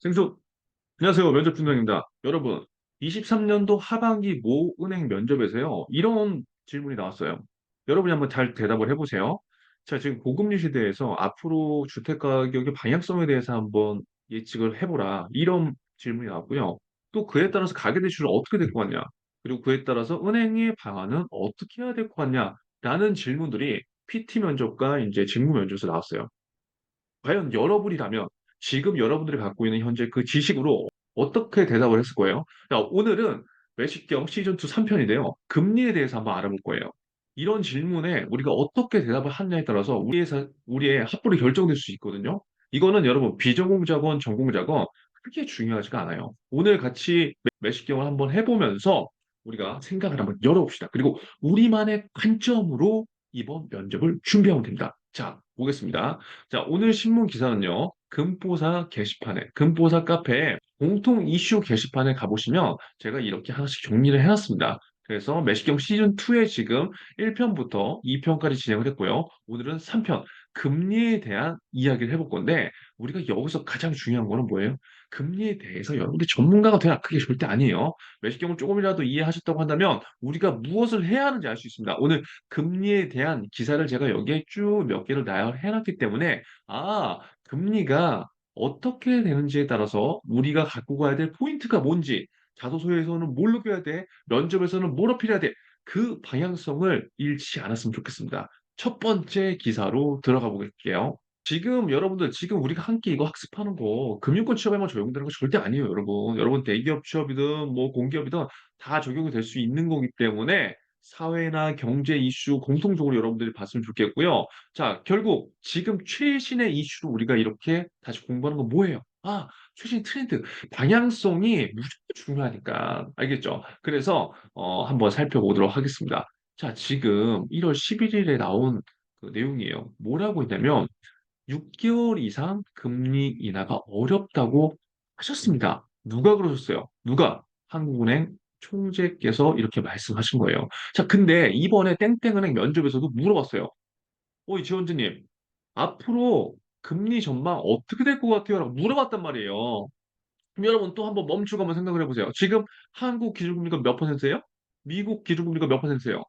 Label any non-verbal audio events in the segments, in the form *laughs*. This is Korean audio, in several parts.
생수, 안녕하세요. 면접 팀장입니다. 여러분, 23년도 하반기 모 은행 면접에서요, 이런 질문이 나왔어요. 여러분이 한번 잘 대답을 해보세요. 자, 지금 고금리 시대에서 앞으로 주택 가격의 방향성에 대해서 한번 예측을 해보라. 이런 질문이 나왔고요. 또 그에 따라서 가계대출은 어떻게 될 것 같냐? 그리고 그에 따라서 은행의 방안은 어떻게 해야 될 것 같냐? 라는 질문들이 PT 면접과 이제 직무 면접에서 나왔어요. 과연 여러분이라면 지금 여러분들이 갖고 있는 현재 그 지식으로 어떻게 대답을 했을 거예요? 자, 오늘은 외식경 시즌2 3편인데요. 금리에 대해서 한번 알아볼 거예요. 이런 질문에 우리가 어떻게 대답을 하느냐에 따라서 우리의, 사- 우리의 합불이 결정될 수 있거든요. 이거는 여러분 비전공자건 전공자건 크게 중요하지가 않아요. 오늘 같이 매- 매식경을 한번 해보면서 우리가 생각을 한번 열어봅시다. 그리고 우리만의 관점으로 이번 면접을 준비하면 됩니다. 자, 보겠습니다. 자, 오늘 신문 기사는요. 금보사 게시판에, 금보사 카페에 공통 이슈 게시판에 가보시면 제가 이렇게 하나씩 정리를 해놨습니다. 그래서 매식경 시즌2에 지금 1편부터 2편까지 진행을 했고요. 오늘은 3편, 금리에 대한 이야기를 해볼 건데, 우리가 여기서 가장 중요한 거는 뭐예요? 금리에 대해서 여러분들이 전문가가 돼야 그게 절대 아니에요. 매식경을 조금이라도 이해하셨다고 한다면 우리가 무엇을 해야 하는지 알 수 있습니다. 오늘 금리에 대한 기사를 제가 여기에 쭉 몇 개를 나열해 놨기 때문에 아, 금리가 어떻게 되는지에 따라서 우리가 갖고 가야 될 포인트가 뭔지 자소서에서는 뭘 넣어야 돼? 면접에서는 뭘 어필해야 돼? 그 방향성을 잃지 않았으면 좋겠습니다. 첫 번째 기사로 들어가 보겠게요. 지금 여러분들 지금 우리가 함께 이거 학습하는 거 금융권 취업에만 적용되는 거 절대 아니에요, 여러분. 여러분 대기업 취업이든 뭐 공기업이든 다 적용이 될 수 있는 거기 때문에 사회나 경제 이슈 공통적으로 여러분들이 봤으면 좋겠고요. 자, 결국 지금 최신의 이슈로 우리가 이렇게 다시 공부하는 건 뭐예요? 아, 최신 트렌드, 방향성이 무조건 중요하니까. 알겠죠? 그래서 어, 한번 살펴보도록 하겠습니다. 자, 지금 1월 11일에 나온 그 내용이에요. 뭐라고 했냐면 6개월 이상 금리 인하가 어렵다고 하셨습니다. 누가 그러셨어요? 누가? 한국은행 총재께서 이렇게 말씀하신 거예요. 자, 근데 이번에 땡땡은행 면접에서도 물어봤어요. 어이, 지원주님, 앞으로 금리 전망 어떻게 될 것 같아요? 라고 물어봤단 말이에요. 그럼 여러분 또 한번 멈추고 한번 생각을 해보세요. 지금 한국 기준금리가 몇 퍼센트예요? 미국 기준금리가 몇 퍼센트예요?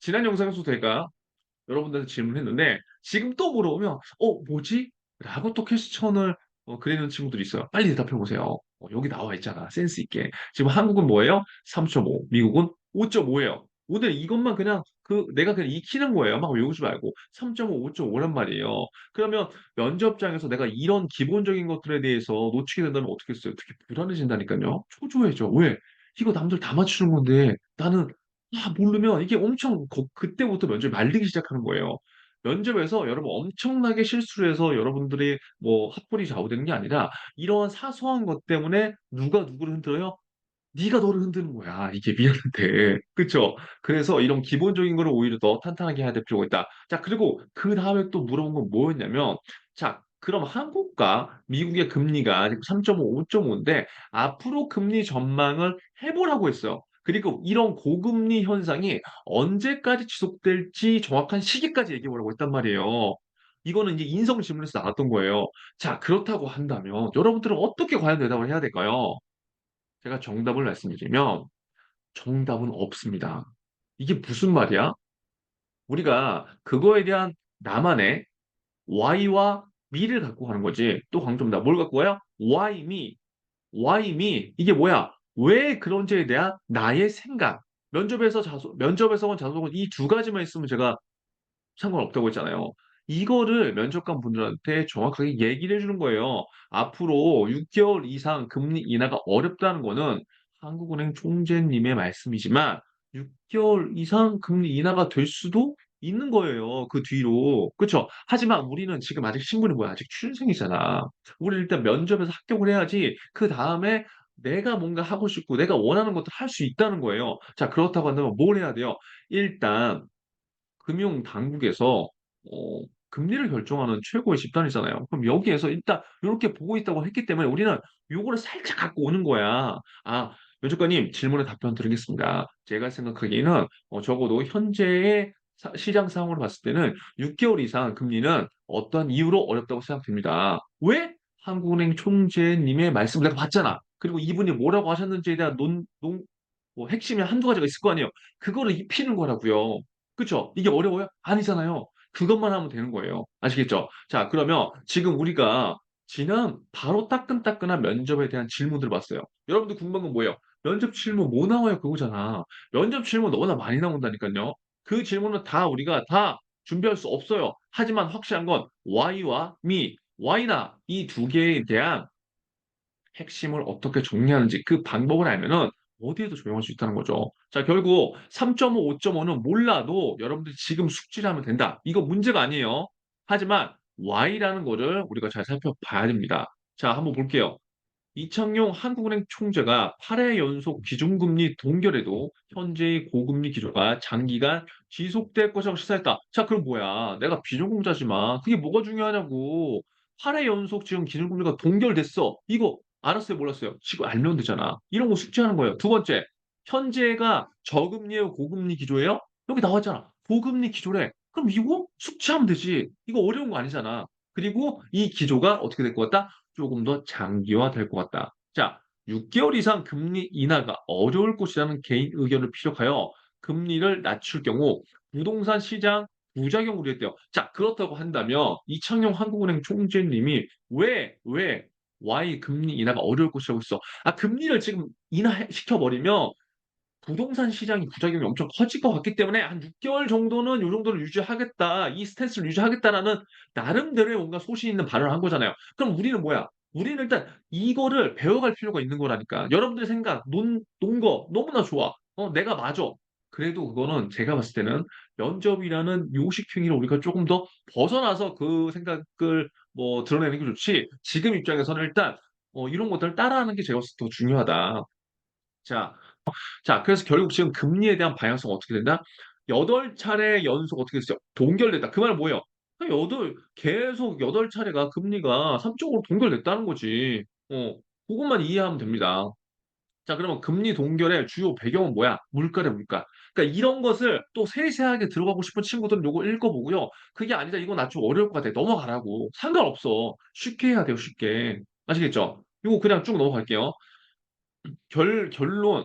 지난 영상에서 제가 여러분들한테 질문했는데 지금 또 물어보면 어 뭐지? 라고 또 퀘스천을 어, 그리는 친구들이 있어요. 빨리 대답해 보세요. 어, 여기 나와 있잖아. 센스 있게. 지금 한국은 뭐예요? 3.5. 미국은 5.5예요. 오늘 이것만 그냥 그 내가 그냥 익히는 거예요. 막 외우지 말고 3.5, 5.5란 말이에요. 그러면 면접장에서 내가 이런 기본적인 것들에 대해서 놓치게 된다면 어떻게 했어요? 되게 불안해진다니까요. 초조해져. 왜? 이거 남들 다 맞추는 건데 나는 아, 모르면 이게 엄청 거- 그때부터 면접이 말리기 시작하는 거예요. 면접에서 여러분 엄청나게 실수를 해서 여러분들이 뭐 학벌이 좌우되는 게 아니라 이런 사소한 것 때문에 누가 누구를 흔들어요? 네가 너를 흔드는 거야. 이게 미안한데. *laughs* 그쵸? 그래서 이런 기본적인 거를 오히려 더 탄탄하게 해야 될 필요가 있다. 자, 그리고 그 다음에 또 물어본 건 뭐였냐면, 자, 그럼 한국과 미국의 금리가 지금 3.5, 5.5인데 앞으로 금리 전망을 해보라고 했어요. 그리고 이런 고금리 현상이 언제까지 지속될지 정확한 시기까지 얘기해 보라고 했단 말이에요. 이거는 이제 인성 질문에서 나왔던 거예요. 자, 그렇다고 한다면 여러분들은 어떻게 과연 대답을 해야 될까요? 제가 정답을 말씀드리면 정답은 없습니다. 이게 무슨 말이야? 우리가 그거에 대한 나만의 why와 me를 갖고 가는 거지. 또 강조입니다. 뭘 갖고 가요? why me, why me. 이게 뭐야? 왜 그런지에 대한 나의 생각. 면접에서 자소, 면접에서 온 자소는 이두 가지만 있으면 제가 상관없다고 했잖아요. 이거를 면접관 분들한테 정확하게 얘기를 해주는 거예요. 앞으로 6개월 이상 금리 인하가 어렵다는 거는 한국은행 총재님의 말씀이지만 6개월 이상 금리 인하가 될 수도 있는 거예요. 그 뒤로. 그렇죠? 하지만 우리는 지금 아직 신분이 뭐야? 아직 취준생이잖아. 우리 일단 면접에서 합격을 해야지 그 다음에 내가 뭔가 하고 싶고 내가 원하는 것도 할 수 있다는 거예요. 자, 그렇다고 한다면 뭘 해야 돼요? 일단 금융 당국에서 어, 금리를 결정하는 최고의 집단이잖아요. 그럼 여기에서 일단 이렇게 보고 있다고 했기 때문에 우리는 요거를 살짝 갖고 오는 거야. 아, 면접관님 질문에 답변 드리겠습니다. 제가 생각하기에는 어, 적어도 현재의 사- 시장 상황으로 봤을 때는 6개월 이상 금리는 어떠한 이유로 어렵다고 생각됩니다. 왜? 한국은행 총재님의 말씀을 내가 봤잖아. 그리고 이분이 뭐라고 하셨는지에 대한 논, 논, 뭐 핵심이 한두 가지가 있을 거 아니에요. 그거를 입히는 거라고요. 그쵸? 이게 어려워요? 아니잖아요. 그것만 하면 되는 거예요. 아시겠죠? 자, 그러면 지금 우리가 지난 바로 따끈따끈한 면접에 대한 질문들을 봤어요. 여러분들 궁금한 건 뭐예요? 면접 질문 뭐 나와요? 그거잖아. 면접 질문 너무나 많이 나온다니까요. 그 질문은 다 우리가 다 준비할 수 없어요. 하지만 확실한 건 why와 me, why나 이 두 개에 대한 핵심을 어떻게 정리하는지 그 방법을 알면은 어디에도 적용할 수 있다는 거죠. 자, 결국 3.5, 5.5는 몰라도 여러분들이 지금 숙지를 하면 된다. 이거 문제가 아니에요. 하지만 Y라는 거를 우리가 잘 살펴봐야 됩니다. 자, 한번 볼게요. 이창용 한국은행 총재가 8회 연속 기준금리 동결에도 현재의 고금리 기조가 장기간 지속될 것이라고 시사했다. 자, 그럼 뭐야? 내가 비전공자지만 그게 뭐가 중요하냐고. 8회 연속 지금 기준금리가 동결됐어. 이거 알았어요, 몰랐어요? 지금 알면 되잖아. 이런 거 숙지하는 거예요. 두 번째, 현재가 저금리예요, 고금리 기조예요? 여기 나왔잖아. 고금리 기조래. 그럼 이거 숙지하면 되지. 이거 어려운 거 아니잖아. 그리고 이 기조가 어떻게 될 것 같다? 조금 더 장기화 될 것 같다. 자, 6개월 이상 금리 인하가 어려울 것이라는 개인 의견을 피력하여 금리를 낮출 경우 부동산 시장 부작용 우려했대요. 자, 그렇다고 한다면 이창용 한국은행 총재님이 왜, 왜 Y 금리 인하가 어려울 것이라고 했어? 아, 금리를 지금 인하시켜버리면 부동산 시장이 부작용이 엄청 커질 것 같기 때문에 한 6개월 정도는 이 정도를 유지하겠다. 이 스탠스를 유지하겠다라는 나름대로의 뭔가 소신 있는 발언을 한 거잖아요. 그럼 우리는 뭐야? 우리는 일단 이거를 배워갈 필요가 있는 거라니까. 여러분들의 생각, 논, 논거 너무나 좋아. 어, 내가 맞아. 그래도 그거는 제가 봤을 때는 면접이라는 요식행위를 우리가 조금 더 벗어나서 그 생각을 뭐 드러내는 게 좋지. 지금 입장에서는 일단 어, 이런 것들을 따라하는 게 제가 더 중요하다. 자, 자, 그래서 결국 지금 금리에 대한 방향성은 어떻게 된다? 여덟 차례 연속 어떻게 됐어요? 동결됐다. 그 말은 뭐예요? 여덟, 계속 여덟 차례가 금리가 3쪽으로 동결됐다는 거지. 어, 그것만 이해하면 됩니다. 자, 그러면 금리 동결의 주요 배경은 뭐야? 물가래, 물가. 그러니까 이런 것을 또 세세하게 들어가고 싶은 친구들은 요거 읽어보고요. 그게 아니다. 나좀 어려울 것 같아. 넘어가라고. 상관없어. 쉽게 해야 돼요, 쉽게. 아시겠죠? 이거 그냥 쭉 넘어갈게요. 결, 결론.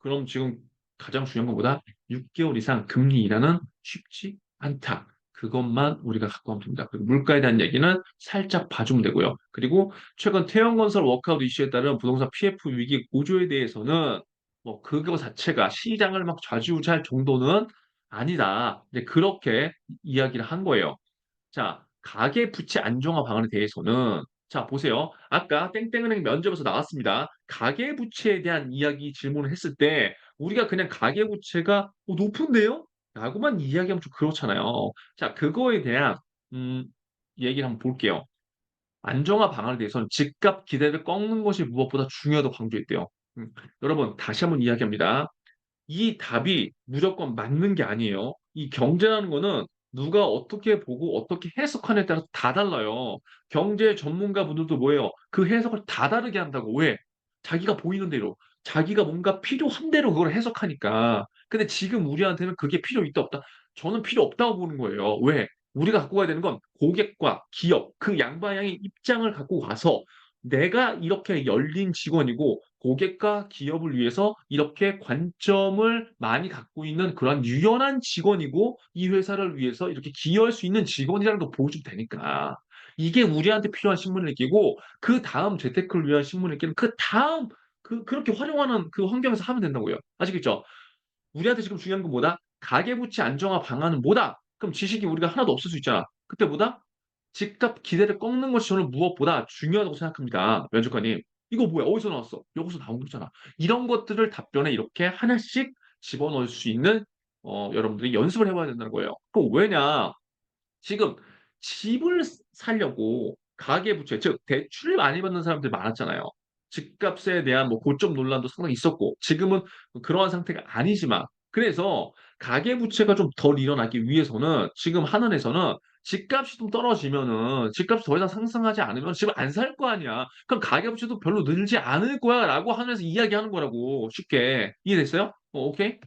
그럼 지금 가장 중요한 것보다 6개월 이상 금리 인하는 쉽지 않다. 그것만 우리가 갖고 가면 됩니다. 그리고 물가에 대한 얘기는 살짝 봐주면 되고요. 그리고 최근 태형건설 워크아웃 이슈에 따른 부동산 PF 위기 고조에 대해서는 뭐 그거 자체가 시장을 막 좌지우지할 정도는 아니다. 이제 그렇게 이야기를 한 거예요. 자, 가계 부채 안정화 방안에 대해서는 자, 보세요. 아까 땡땡은행 면접에서 나왔습니다. 가계 부채에 대한 이야기 질문을 했을 때 우리가 그냥 가계 부채가 어, 높은데요? 라고만 이야기하면 좀 그렇잖아요. 자, 그거에 대한 음, 얘기를 한번 볼게요. 안정화 방안에 대해서는 집값 기대를 꺾는 것이 무엇보다 중요하다고 강조했대요. 음, 여러분 다시 한번 이야기합니다. 이 답이 무조건 맞는 게 아니에요. 이 경제라는 거는 누가 어떻게 보고 어떻게 해석하느냐에 따라서 다 달라요. 경제 전문가 분들도 뭐예요? 그 해석을 다 다르게 한다고. 왜? 자기가 보이는 대로, 자기가 뭔가 필요한 대로 그걸 해석하니까. 근데 지금 우리한테는 그게 필요 있다 없다? 저는 필요 없다고 보는 거예요. 왜? 우리가 갖고 가야 되는 건 고객과 기업, 그 양방향의 입장을 갖고 가서 내가 이렇게 열린 직원이고 고객과 기업을 위해서 이렇게 관점을 많이 갖고 있는 그런 유연한 직원이고 이 회사를 위해서 이렇게 기여할 수 있는 직원이라는 걸 보여주면 되니까. 이게 우리한테 필요한 신문을 끼고 그 다음 재테크를 위한 신문을 끼는 그 다음 그 그렇게 활용하는 그 환경에서 하면 된다고요. 아시겠죠? 우리한테 지금 중요한 건 뭐다? 가계부채 안정화 방안은 뭐다? 그럼 지식이 우리가 하나도 없을 수 있잖아. 그때 뭐다? 집값 기대를 꺾는 것이 저는 무엇보다 중요하다고 생각합니다. 면접관님. 이거 뭐야? 어디서 나왔어? 여기서 나온 거잖아. 이런 것들을 답변에 이렇게 하나씩 집어넣을 수 있는 어, 여러분들이 연습을 해봐야 된다는 거예요. 그럼 왜냐? 지금 집을 살려고 가계부채, 즉 대출을 많이 받는 사람들이 많았잖아요. 집값에 대한 뭐 고점 논란도 상당히 있었고 지금은 그러한 상태가 아니지만 그래서 가계부채가 좀 덜 일어나기 위해서는 지금 한은에서는 집값이 좀 떨어지면은 집값이 더 이상 상승하지 않으면 집을 안 살 거 아니야. 그럼 가계부채도 별로 늘지 않을 거야 라고 하면서 이야기하는 거라고 쉽게 이해됐어요? 어, 오케이?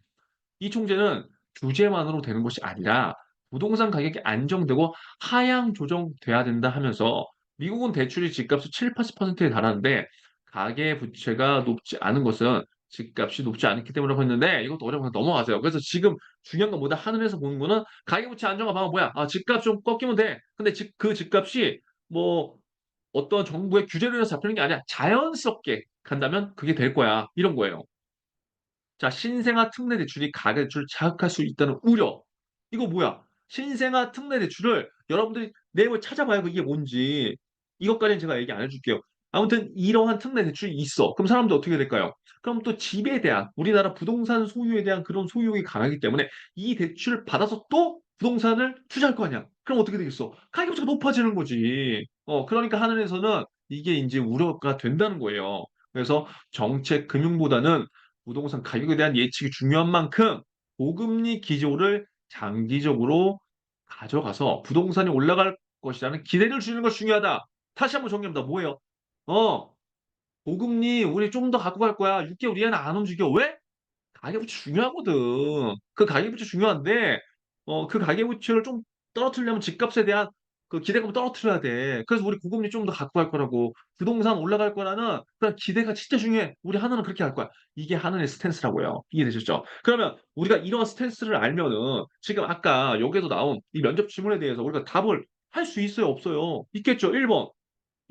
이 총재는 규제만으로 되는 것이 아니라 부동산 가격이 안정되고 하향 조정돼야 된다 하면서 미국은 대출이 집값이 7, 80%에 달하는데 가계 부채가 높지 않은 것은 집값이 높지 않기 때문이라고 했는데 이것도 어려워서 넘어가세요. 그래서 지금 중요한 건 뭐다? 하늘에서 보는 거는 가계부채 안정화 방안 뭐야? 아, 집값 좀 꺾이면 돼. 근데 집, 그 집값이 뭐 어떤 정부의 규제로 인해서 잡히는 게 아니야. 자연스럽게 간다면 그게 될 거야. 이런 거예요. 자, 신생아 특례 대출이 가계 대출을 자극할 수 있다는 우려. 이거 뭐야? 신생아 특례 대출을 여러분들이 내용을 찾아봐야 이게 뭔지. 이것까지는 제가 얘기 안 해줄게요. 아무튼 이러한 특례 대출이 있어. 그럼 사람들 어떻게 될까요? 그럼 또 집에 대한 우리나라 부동산 소유에 대한 그런 소유욕이 강하기 때문에 이 대출을 받아서 또 부동산을 투자할 거 아니야. 그럼 어떻게 되겠어? 가격이 높아지는 거지. 어, 그러니까 하늘에서는 이게 이제 우려가 된다는 거예요. 그래서 정책 금융보다는 부동산 가격에 대한 예측이 중요한 만큼 고금리 기조를 장기적으로 가져가서 부동산이 올라갈 것이라는 기대를 주는 것이 중요하다. 다시 한번 정리합니다. 뭐예요? 어, 고금리 우리 좀 더 갖고 갈 거야. 6개월 이하는 안 움직여. 왜? 가계부채 중요하거든. 그 가계부채 중요한데 어, 그 가계부채를 좀 떨어뜨리려면 집값에 대한 그 기대감을 떨어뜨려야 돼. 그래서 우리 고금리 좀 더 갖고 갈 거라고. 부동산 올라갈 거라는 그런 기대가 진짜 중요해. 우리 하나는 그렇게 할 거야. 이게 하나의 스탠스라고요. 이해되셨죠? 그러면 우리가 이런 스탠스를 알면은 지금 아까 여기에서 나온 이 면접 질문에 대해서 우리가 답을 할 수 있어요? 없어요? 있겠죠? 1번.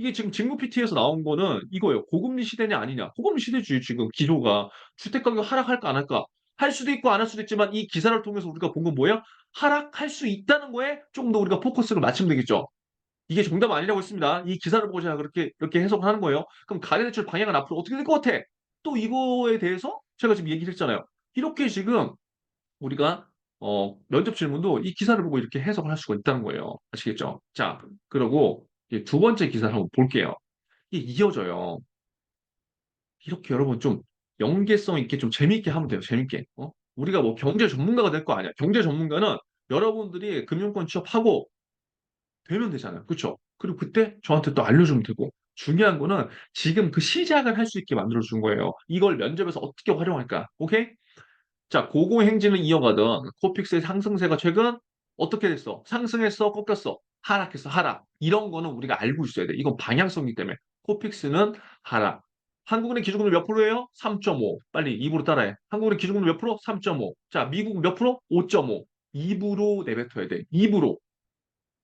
이게 지금 직무 PT에서 나온 거는 이거예요. 고금리 시대냐 아니냐. 고금리 시대지 지금 기조가. 주택 가격 하락할까 안 할까? 할 수도 있고 안 할 수도 있지만 이 기사를 통해서 우리가 본 건 뭐예요? 하락할 수 있다는 거에 조금 더 우리가 포커스를 맞추면 되겠죠. 이게 정답 아니라고 했습니다. 이 기사를 보고 제가 그렇게 이렇게 해석을 하는 거예요. 그럼 가계대출 방향은 앞으로 어떻게 될 것 같아? 또 이거에 대해서 제가 지금 얘기를 했잖아요. 이렇게 지금 우리가 어, 면접 질문도 이 기사를 보고 이렇게 해석을 할 수가 있다는 거예요. 아시겠죠? 자, 이제 두 번째 기사를 한번 볼게요. 이게 이어져요. 이렇게 여러분 좀 연계성 있게 좀 재미있게 하면 돼요. 재밌게. 어? 우리가 뭐 경제 전문가가 될 거 아니야. 경제 전문가는 여러분들이 금융권 취업하고 되면 되잖아요. 그렇죠? 그리고 그때 저한테 또 알려주면 되고 중요한 거는 지금 그 시작을 할 수 있게 만들어 준 거예요. 이걸 면접에서 어떻게 활용할까? 오케이? 자, 고공행진을 이어가던 코픽스의 상승세가 최근 어떻게 됐어? 상승했어? 꺾였어? 하락했어? 하락. 이런 거는 우리가 알고 있어야 돼. 이건 방향성이기 때문에. 코픽스는 하락. 한국은행 기준금리 몇 프로예요? 3.5. 빨리 2부로 따라해. 한국은행 기준금리 몇 프로? 3.5. 자, 미국 몇 프로? 5.5. 2부로 내뱉어야 돼. 2부로.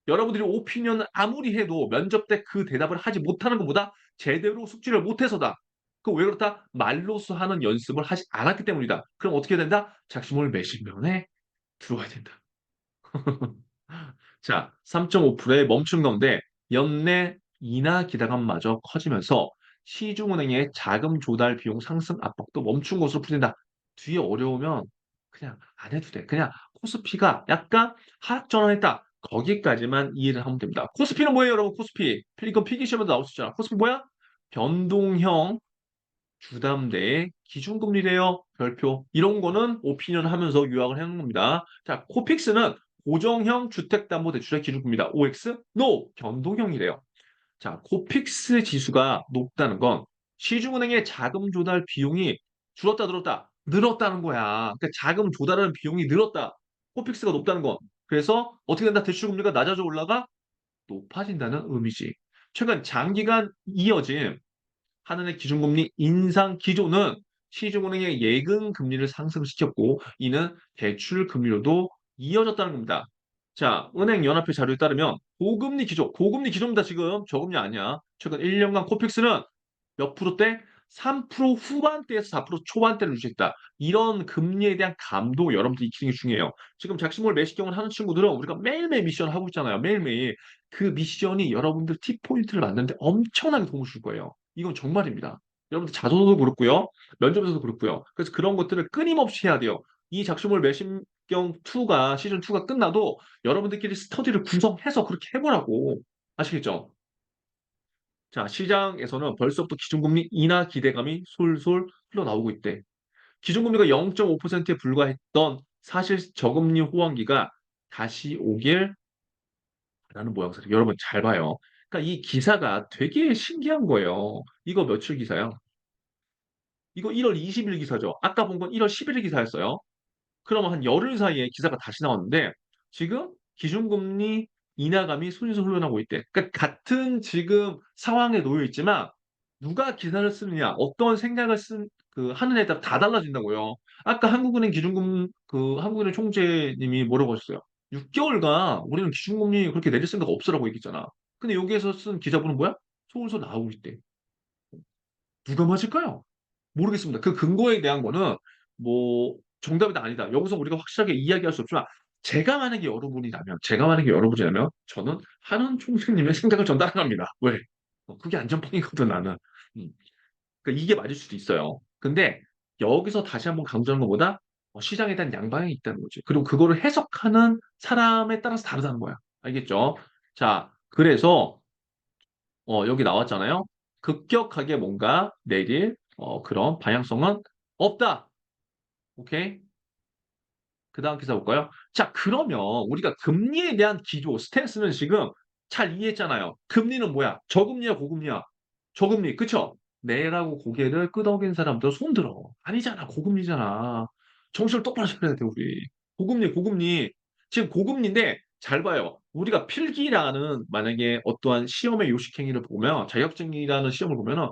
여러분들이 오피니언을 아무리 해도 면접 때 그 대답을 하지 못하는 것보다 제대로 숙지를 못해서다. 그 왜 그렇다? 말로써 하는 연습을 하지 않았기 때문이다. 그럼 어떻게 해야 된다? 작심을 매실면에 들어와야 된다. *laughs* 자, 3.5%의 멈춘 가운데 연내 인하 기대감마저 커지면서 시중은행의 자금 조달 비용 상승 압박도 멈춘 것으로 풀린다. 뒤에 어려우면 그냥 안 해도 돼. 그냥 코스피가 약간 하락 전환했다. 거기까지만 이해를 하면 됩니다. 코스피는 뭐예요, 여러분? 코스피. 이건 필기시험에도 나올 수 있잖아. 코스피 뭐야? 변동형 주담대의 기준금리래요. 별표. 이런 거는 오피니언 하면서 요약을 해놓은 겁니다. 자, 코픽스는 고정형 주택담보대출의 기준금리다. OX? NO! 변동형이래요. 자, 코픽스 지수가 높다는 건 시중은행의 자금 조달 비용이 줄었다 늘었다 늘었다는 거야. 그러니까 자금 조달하는 비용이 늘었다. 코픽스가 높다는 건 그래서 어떻게 된다? 대출 금리가 낮아져 올라가 높아진다는 의미지. 최근 장기간 이어진 하늘의 기준금리 인상 기조는 시중은행의 예금 금리를 상승시켰고 이는 대출 금리로도 이어졌다는 겁니다. 자, 은행 연합회 자료에 따르면 고금리 기조, 고금리 기조입니다. 지금 저금리 아니야. 최근 1년간 코픽스는 몇 프로대? 3% 후반대에서 4% 초반대를 유지했다. 이런 금리에 대한 감도 여러분들 익히는 게 중요해요. 지금 작심을 매시경을 하는 친구들은 우리가 매일매일 미션을 하고 있잖아요. 매일매일. 그 미션이 여러분들 팁포인트를 만드는데 엄청나게 도움을 줄 거예요. 이건 정말입니다. 여러분들 자소서도 그렇고요. 면접에서도 그렇고요. 그래서 그런 것들을 끊임없이 해야 돼요. 이 작심을 매심경 2가 시즌 2가 끝나도 여러분들끼리 스터디를 구성해서 그렇게 해보라고 아시겠죠? 자, 시장에서는 벌써부터 기준금리 인하 기대감이 솔솔 흘러나오고 있대. 기준금리가 0.5%에 불과했던 사실 저금리 호황기가 다시 오길 라는 모양새를 여러분 잘 봐요. 그러니까 이 기사가 되게 신기한 거예요. 이거 며칠 기사요? 이거 1월 20일 기사죠. 아까 본 건 1월 11일 기사였어요. 그러면 한 열흘 사이에 기사가 다시 나왔는데 지금 기준금리 인하감이 손에서 흘러나오고 있대. 그러니까 같은 지금 상황에 놓여 있지만 누가 기사를 쓰느냐, 어떤 생각을 쓴, 그, 하느냐에 따라 다 달라진다고요. 아까 한국은행 기준금, 그, 한국은행 총재님이 뭐라고 하셨어요? 6개월간 우리는 기준금리 그렇게 내릴 생각 없으라고 얘기했잖아. 근데 여기에서 쓴 기자분은 뭐야? 서울서 나오고 있대. 누가 맞을까요? 모르겠습니다. 그 근거에 대한 거는 뭐 정답이다 아니다. 여기서 우리가 확실하게 이야기할 수 없지만 제가 만약에 여러분이라면 제가 만약에 여러분이라면 저는 한원 총재님의 생각을 전달합니다. 왜? 어, 그게 안전빵이거든 나는. 음. 그러니까 이게 맞을 수도 있어요. 근데 여기서 다시 한번 강조하는 것보다 어, 시장에 대한 양방향이 있다는 거지. 그리고 그거를 해석하는 사람에 따라서 다르다는 거야. 알겠죠? 자, 그래서 어, 여기 나왔잖아요. 급격하게 뭔가 내릴 어, 그런 방향성은 없다. 오케이? 그 다음 기사 볼까요? 자, 그러면 우리가 금리에 대한 기조, 스탠스는 지금 잘 이해했잖아요. 금리는 뭐야? 저금리야, 고금리야? 저금리, 그쵸? 내라고 고개를 끄덕인 사람들 손 들어. 아니잖아, 고금리잖아. 정신을 똑바로 차려야 돼, 우리. 고금리, 고금리. 지금 고금리인데, 잘 봐요. 우리가 필기라는 만약에 어떠한 시험의 요식행위를 보면, 자격증이라는 시험을 보면은,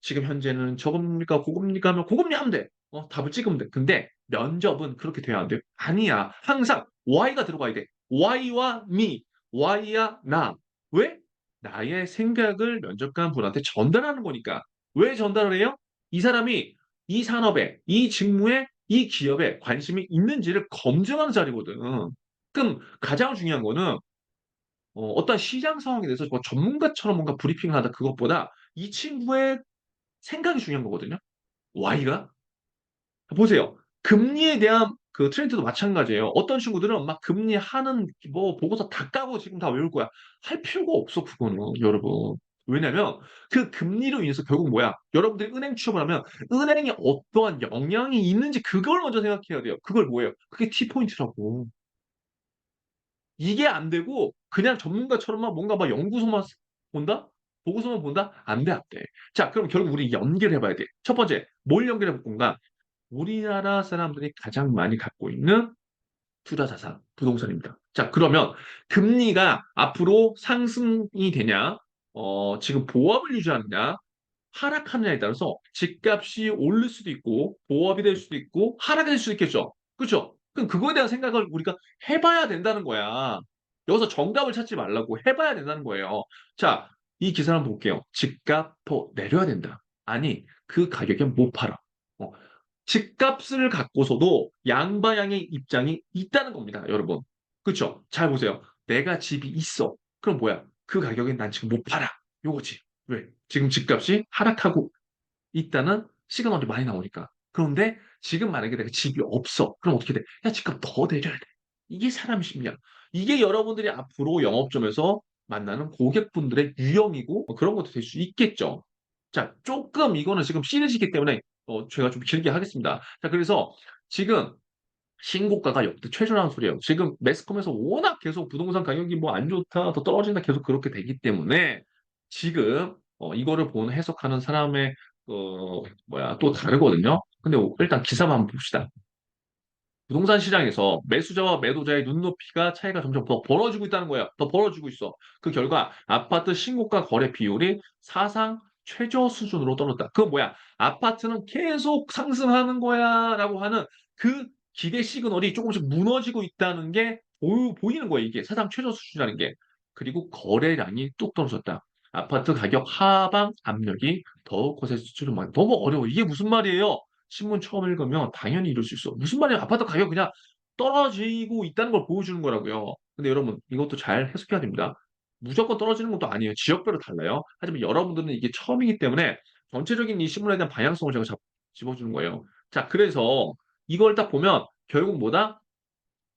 지금 현재는 저금리가 고금리가 하면 고금리 하면 돼. 어, 답을 찍으면 돼. 근데 면접은 그렇게 돼야 안 돼요. 아니야. 항상 Y가 들어가야 돼. Y와 me, Y야 나. 왜? 나의 생각을 면접관 분한테 전달하는 거니까. 왜 전달을 해요? 이 사람이 이 산업에, 이 직무에, 이 기업에 관심이 있는지를 검증하는 자리거든. 그럼 가장 중요한 거는 어, 어떤 시장 상황에 대해서 뭐 전문가처럼 뭔가 브리핑을 하다 그것보다 이 친구의 생각이 중요한 거거든요. Y가 보세요. 금리에 대한 그 트렌드도 마찬가지예요. 어떤 친구들은 막 금리 하는 뭐 보고서 다 까고 지금 다 외울 거야. 할 필요가 없어 그거는 여러분. 왜냐면 그 금리로 인해서 결국 뭐야? 여러분들이 은행 취업을 하면 은행에 어떠한 영향이 있는지 그걸 먼저 생각해야 돼요. 그걸 뭐예요? 그게 T포인트라고. 이게 안 되고 그냥 전문가처럼만 뭔가 막 연구소만 본다? 보고서만 본다? 안 돼, 안 돼. 자, 그럼 결국 우리 연결해 봐야 돼. 첫 번째, 뭘 연결해 볼 건가? 우리나라 사람들이 가장 많이 갖고 있는 투자 자산, 부동산입니다. 자, 그러면 금리가 앞으로 상승이 되냐, 어, 지금 보합을 유지하느냐, 하락하느냐에 따라서 집값이 오를 수도 있고, 보합이 될 수도 있고, 하락이 될 수도 있겠죠. 그렇죠? 그럼 그거에 대한 생각을 우리가 해봐야 된다는 거야. 여기서 정답을 찾지 말라고 해봐야 된다는 거예요. 자, 이 기사 한번 볼게요. 집값 더 내려야 된다. 아니, 그 가격에 못 팔아. 어, 집값을 갖고서도 양방향의 입장이 있다는 겁니다, 여러분. 그렇죠? 잘 보세요. 내가 집이 있어. 그럼 뭐야? 그 가격에 난 지금 못 팔아. 요거지. 왜? 지금 집값이 하락하고 있다는 시그널이 많이 나오니까. 그런데 지금 만약에 내가 집이 없어. 그럼 어떻게 돼? 야, 집값 더 내려야 돼. 이게 사람 심리야. 이게 여러분들이 앞으로 영업점에서 만나는 고객분들의 유형이고 그런 것도 될 수 있겠죠. 자, 조금 이거는 지금 시리즈이기 때문에 어, 제가 좀 길게 하겠습니다. 자, 그래서 지금 신고가가 역대 최저라는 소리예요. 지금 매스컴에서 워낙 계속 부동산 가격이 뭐 안 좋다, 더 떨어진다 계속 그렇게 되기 때문에 지금 어, 이거를 보는 해석하는 사람의 어, 뭐야 또 다르거든요. 근데 일단 기사만 한번 봅시다. 부동산 시장에서 매수자와 매도자의 눈높이가 차이가 점점 더 벌어지고 있다는 거예요. 더 벌어지고 있어. 그 결과 아파트 신고가 거래 비율이 사상 최저 수준으로 떨어졌다. 그건 뭐야? 아파트는 계속 상승하는 거야 라고 하는 그 기대 시그널이 조금씩 무너지고 있다는 게 보, 이는 거예요. 이게 사상 최저 수준이라는 게. 그리고 거래량이 뚝 떨어졌다. 아파트 가격 하방 압력이 더욱 거셀 수준은 너무 어려워. 이게 무슨 말이에요? 신문 처음 읽으면 당연히 이럴 수 있어. 무슨 말이야? 아파트 가격 그냥 떨어지고 있다는 걸 보여주는 거라고요. 근데 여러분 이것도 잘 해석해야 됩니다. 무조건 떨어지는 것도 아니에요. 지역별로 달라요. 하지만 여러분들은 이게 처음이기 때문에 전체적인 이 신문에 대한 방향성을 제가 잡, 집어주는 거예요. 자, 그래서 이걸 딱 보면 결국 뭐다?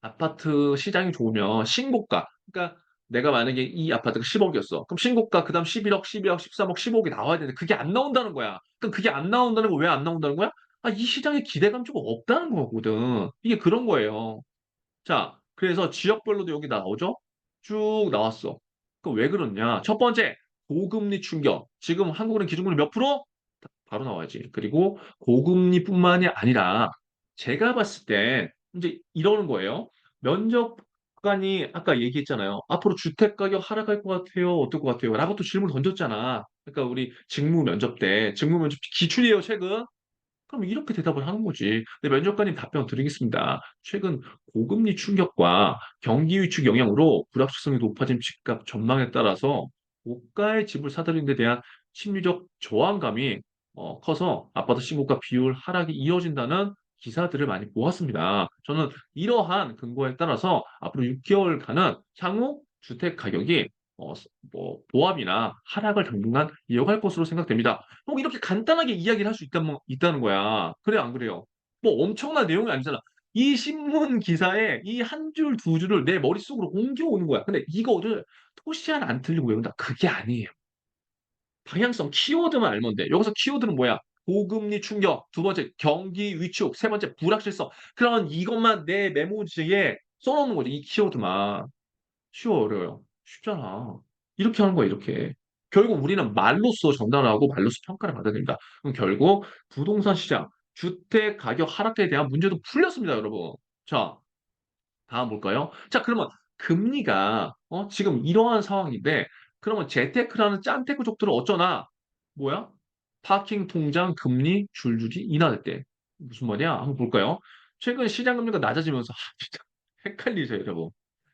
아파트 시장이 좋으면 신고가. 그러니까 내가 만약에 이 아파트가 10억이었어. 그럼 신고가 그 다음 11억, 12억, 13억, 15억이 나와야 되는데 그게 안 나온다는 거야. 그럼 그게 안 나온다는 거 왜 안 나온다는 거야? 아, 이 시장에 기대감 좀 없다는 거거든. 이게 그런 거예요. 자, 그래서 지역별로도 여기 나오죠? 쭉 나왔어. 그럼 왜 그러냐? 첫 번째, 고금리 충격. 지금 한국은행 기준금리 몇 프로? 바로 나와야지. 그리고 고금리뿐만이 아니라 제가 봤을 때 이제 이러는 거예요. 면접 면접관이 아까 얘기했잖아요. 앞으로 주택 가격 하락할 것 같아요? 어떨 것 같아요? 라고 또 질문을 던졌잖아. 그러니까 우리 직무 면접 때 직무 면접 기출이에요, 최근. 그럼 이렇게 대답을 하는 거지. 근데 면접관님 답변 드리겠습니다. 최근 고금리 충격과 경기 위축 영향으로 불확실성이 높아진 집값 전망에 따라서 고가의 집을 사들이는 데 대한 심리적 저항감이 어, 커서 아파트 신고가 비율 하락이 이어진다는 기사들을 많이 보았습니다. 저는 이러한 근거에 따라서 앞으로 6개월간은 향후 주택 가격이 어, 뭐 보합이나 하락을 당분간 이어갈 것으로 생각됩니다. 뭐 이렇게 간단하게 이야기를 할 수 있다는, 있다는 거야. 그래, 안 그래요? 뭐 엄청난 내용이 아니잖아. 이 신문 기사에 이 한 줄, 두 줄을 내 머릿속으로 옮겨오는 거야. 근데 이거를 토시 하나 안 틀리고 외운다. 그게 아니에요. 방향성, 키워드만 알면 돼. 여기서 키워드는 뭐야? 고금리 충격, 두 번째 경기 위축, 세 번째 불확실성. 그런 이것만 내 메모지에 써놓는 거지. 이 키워드만. 쉬워, 어려워요? 쉽잖아. 이렇게 하는 거야, 이렇게. 결국 우리는 말로써 전달하고 말로써 평가를 받아야 됩니다. 그럼 결국 부동산 시장, 주택 가격 하락에 대한 문제도 풀렸습니다, 여러분. 자, 다음 볼까요? 자, 그러면 금리가 어, 지금 이러한 상황인데 그러면 재테크라는 짠테크족들은 어쩌나? 뭐야? 파킹 통장 금리 줄줄이 인하됐대. 무슨 말이야? 한번 볼까요? 최근 시장 금리가 낮아지면서 *laughs* 아, 진짜 헷갈리죠, 여러분.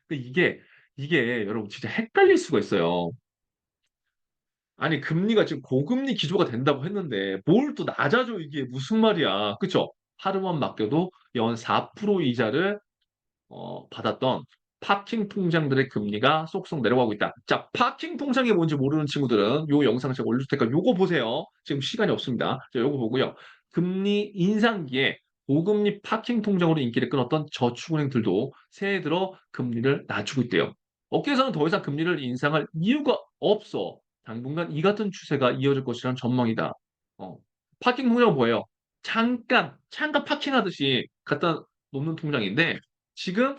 근데 이게 이게 여러분 진짜 헷갈릴 수가 있어요. 아니 금리가 지금 고금리 기조가 된다고 했는데 뭘 또 낮아져 이게 무슨 말이야. 그쵸? 하루만 맡겨도 연 4% 이자를 어, 받았던 파킹 통장들의 금리가 쏙쏙 내려가고 있다. 자, 파킹 통장이 뭔지 모르는 친구들은 요 영상 제가 올려줄 테니까 요거 보세요. 지금 시간이 없습니다. 자, 요거 보고요. 금리 인상기에 고금리 파킹 통장으로 인기를 끌었던 저축은행들도 새해 들어 금리를 낮추고 있대요. 업계에서는 더 이상 금리를 인상할 이유가 없어. 당분간 이 같은 추세가 이어질 것이라는 전망이다. 어. 파킹 통장은 뭐예요? 잠깐, 잠깐 파킹하듯이 갖다 놓는 통장인데 지금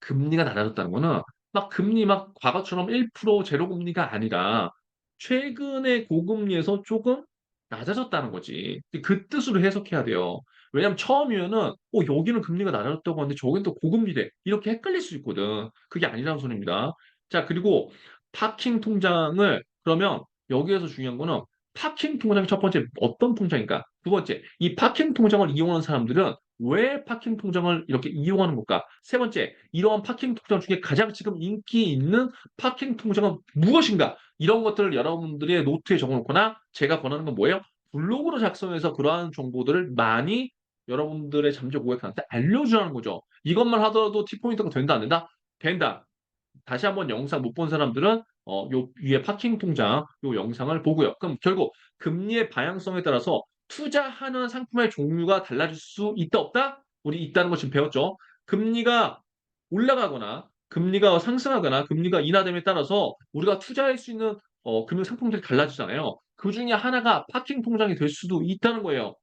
금리가 낮아졌다는 거는 막 금리 막 과거처럼 1% 제로 금리가 아니라 최근에 고금리에서 조금 낮아졌다는 거지. 그 뜻으로 해석해야 돼요. 왜냐면 처음이면은 어 여기는 금리가 낮아졌다고 하는데 저긴 또 고금리래. 이렇게 헷갈릴 수 있거든. 그게 아니라는 소리입니다. 자, 그리고 파킹 통장을 그러면 여기에서 중요한 거는 파킹 통장이 첫 번째 어떤 통장인가? 두 번째, 이 파킹 통장을 이용하는 사람들은 왜 파킹 통장을 이렇게 이용하는 걸까? 세 번째, 이러한 파킹 통장 중에 가장 지금 인기 있는 파킹 통장은 무엇인가? 이런 것들을 여러분들의 노트에 적어놓거나 제가 권하는 건 뭐예요? 블로그로 작성해서 그러한 정보들을 많이 여러분들의 잠재 고객한테 알려주라는 거죠. 이것만 하더라도 티포인트가 된다 안 된다? 된다. 다시 한번 영상 못 본 사람들은 어, 요 위에 파킹 통장 요 영상을 보고요. 그럼 결국 금리의 방향성에 따라서 투자하는 상품의 종류가 달라질 수 있다 없다? 우리 있다는 거 지금 배웠죠. 금리가 올라가거나 금리가 상승하거나 금리가 인하됨에 따라서 우리가 투자할 수 있는 어, 금융 상품들이 달라지잖아요. 그 중에 하나가 파킹 통장이 될 수도 있다는 거예요.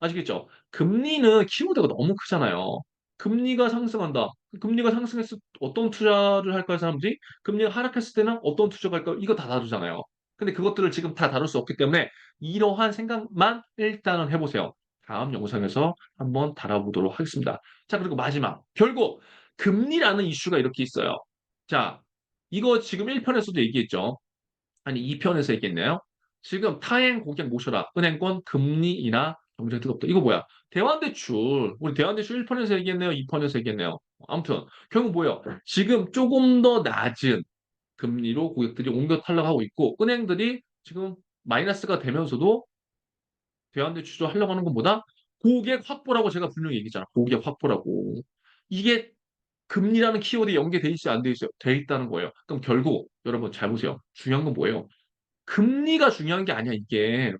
아시겠죠? 금리는 키워드가 너무 크잖아요. 금리가 상승한다. 금리가 상승했을 때 어떤 투자를 할까요, 사람들이? 금리가 하락했을 때는 어떤 투자가 할까요? 이거 다 다르잖아요. 근데 그것들을 지금 다 다룰 수 없기 때문에 이러한 생각만 일단은 해보세요. 다음 영상에서 한번 달아보도록 하겠습니다. 자, 그리고 마지막. 결국 금리라는 이슈가 이렇게 있어요. 자, 이거 지금 1편에서도 얘기했죠. 아니, 2편에서 얘기했네요. 지금 타행 고객 모셔라. 은행권 금리 인하 경쟁 뜨겁다. 이거 뭐야? 대환대출. 우리 대환대출 1편에서 얘기했네요. 2편에서 얘기했네요. 아무튼 결국 뭐예요? 지금 조금 더 낮은 금리로 고객들이 옮겨 탈락하고 있고 은행들이 지금 마이너스가 되면서도 대환대출을 하려고 하는 것보다 고객 확보라고 제가 분명히 얘기했잖아. 고객 확보라고. 이게 금리라는 키워드에 연계돼 있어요? 안 돼 있어요? 돼 있다는 거예요. 그럼 결국 여러분 잘 보세요. 중요한 건 뭐예요? 금리가 중요한 게 아니야, 이게.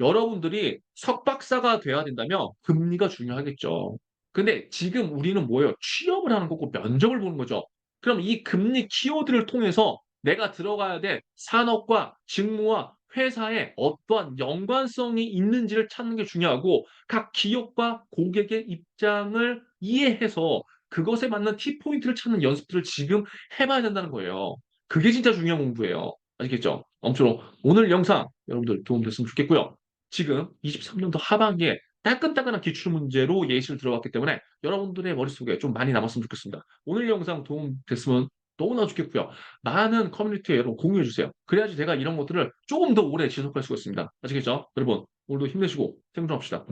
여러분들이 석박사가 돼야 된다면 금리가 중요하겠죠. 근데 지금 우리는 뭐예요? 취업을 하는 거고 면접을 보는 거죠. 그럼 이 금리 키워드를 통해서 내가 들어가야 될 산업과 직무와 회사에 어떠한 연관성이 있는지를 찾는 게 중요하고 각 기업과 고객의 입장을 이해해서 그것에 맞는 T포인트를 찾는 연습들을 지금 해봐야 된다는 거예요. 그게 진짜 중요한 공부예요. 아시겠죠? 아무쪼록 오늘 영상 여러분들 도움됐으면 좋겠고요. 지금 23년도 하반기에 따끈따끈한 기출문제로 예시를 들어봤기 때문에 여러분들의 머릿속에 좀 많이 남았으면 좋겠습니다. 오늘 영상 도움 됐으면 너무나 좋겠고요. 많은 커뮤니티에 여러분 공유해 주세요. 그래야지 제가 이런 것들을 조금 더 오래 지속할 수가 있습니다. 아시겠죠? 여러분 오늘도 힘내시고 생존합시다.